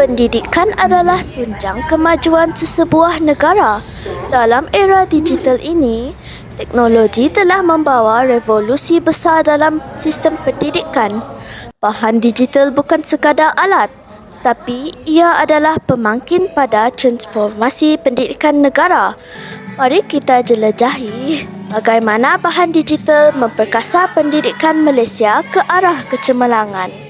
Pendidikan adalah tunjang kemajuan sesebuah negara. Dalam era digital ini, teknologi telah membawa revolusi besar dalam sistem pendidikan. Bahan digital bukan sekadar alat, tetapi ia adalah pemangkin pada transformasi pendidikan negara. Mari kita jelajahi bagaimana bahan digital memperkasa pendidikan Malaysia ke arah kecemerlangan.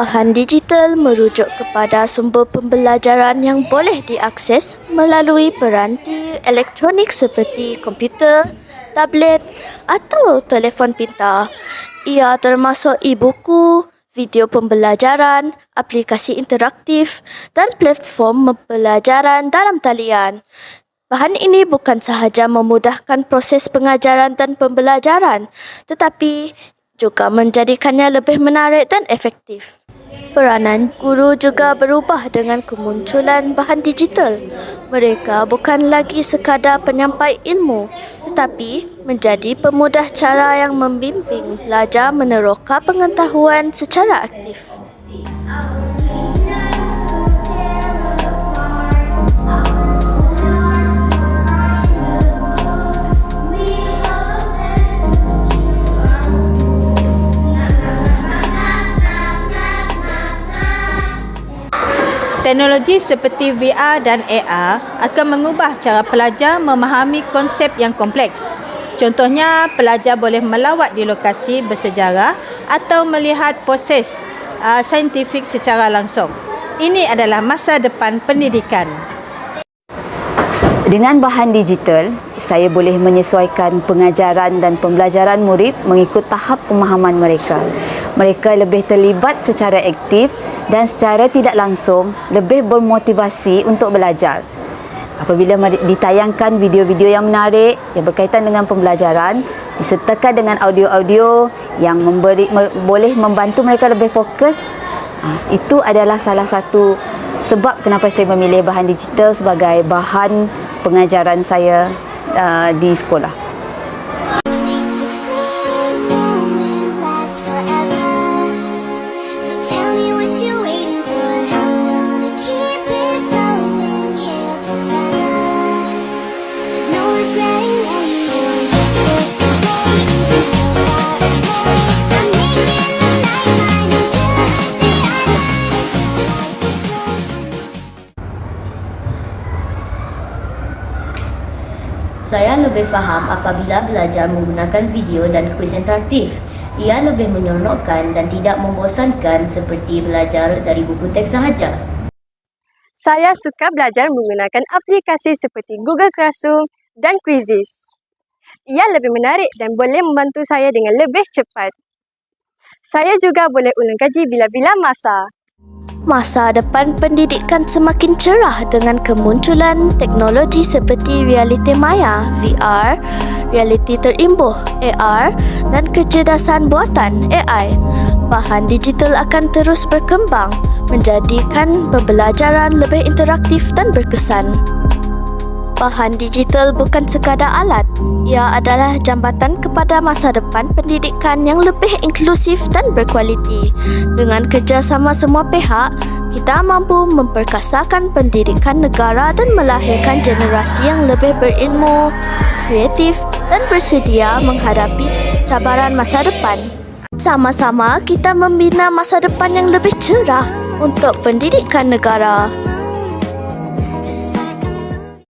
Bahan digital merujuk kepada sumber pembelajaran yang boleh diakses melalui peranti elektronik seperti komputer, tablet atau telefon pintar. Ia termasuk e-buku, video pembelajaran, aplikasi interaktif dan platform pembelajaran dalam talian. Bahan ini bukan sahaja memudahkan proses pengajaran dan pembelajaran, tetapi juga menjadikannya lebih menarik dan efektif. Peranan guru juga berubah dengan kemunculan bahan digital. Mereka bukan lagi sekadar penyampai ilmu, tetapi menjadi pemudah cara yang membimbing pelajar meneroka pengetahuan secara aktif. Teknologi seperti VR dan AR akan mengubah cara pelajar memahami konsep yang kompleks. Contohnya, pelajar boleh melawat di lokasi bersejarah atau melihat proses uh, saintifik secara langsung. Ini adalah masa depan pendidikan. Dengan bahan digital, saya boleh menyesuaikan pengajaran dan pembelajaran murid mengikut tahap pemahaman mereka. Mereka lebih terlibat secara aktif dan secara tidak langsung lebih bermotivasi untuk belajar. Apabila ditayangkan video-video yang menarik yang berkaitan dengan pembelajaran, disertakan dengan audio-audio yang memberi me- boleh membantu mereka lebih fokus, ha, itu adalah salah satu sebab kenapa saya memilih bahan digital sebagai bahan pengajaran saya uh, di sekolah. Saya lebih faham apabila belajar menggunakan video dan kuis interaktif. Ia lebih menyeronokkan dan tidak membosankan seperti belajar dari buku teks sahaja. Saya suka belajar menggunakan aplikasi seperti Google Classroom dan Quizzes. Ia lebih menarik dan boleh membantu saya dengan lebih cepat. Saya juga boleh ulang kaji bila-bila masa. Masa depan pendidikan semakin cerah dengan kemunculan teknologi seperti realiti maya, VR, realiti terimbuh, AR dan kecerdasan buatan, AI. Bahan digital akan terus berkembang menjadikan pembelajaran lebih interaktif dan berkesan. Bahan digital bukan sekadar alat, ia adalah jambatan kepada masa depan pendidikan yang lebih inklusif dan berkualiti. Dengan kerjasama semua pihak, kita mampu memperkasakan pendidikan negara dan melahirkan generasi yang lebih berilmu, kreatif dan bersedia menghadapi cabaran masa depan. Sama-sama kita membina masa depan yang lebih cerah untuk pendidikan negara.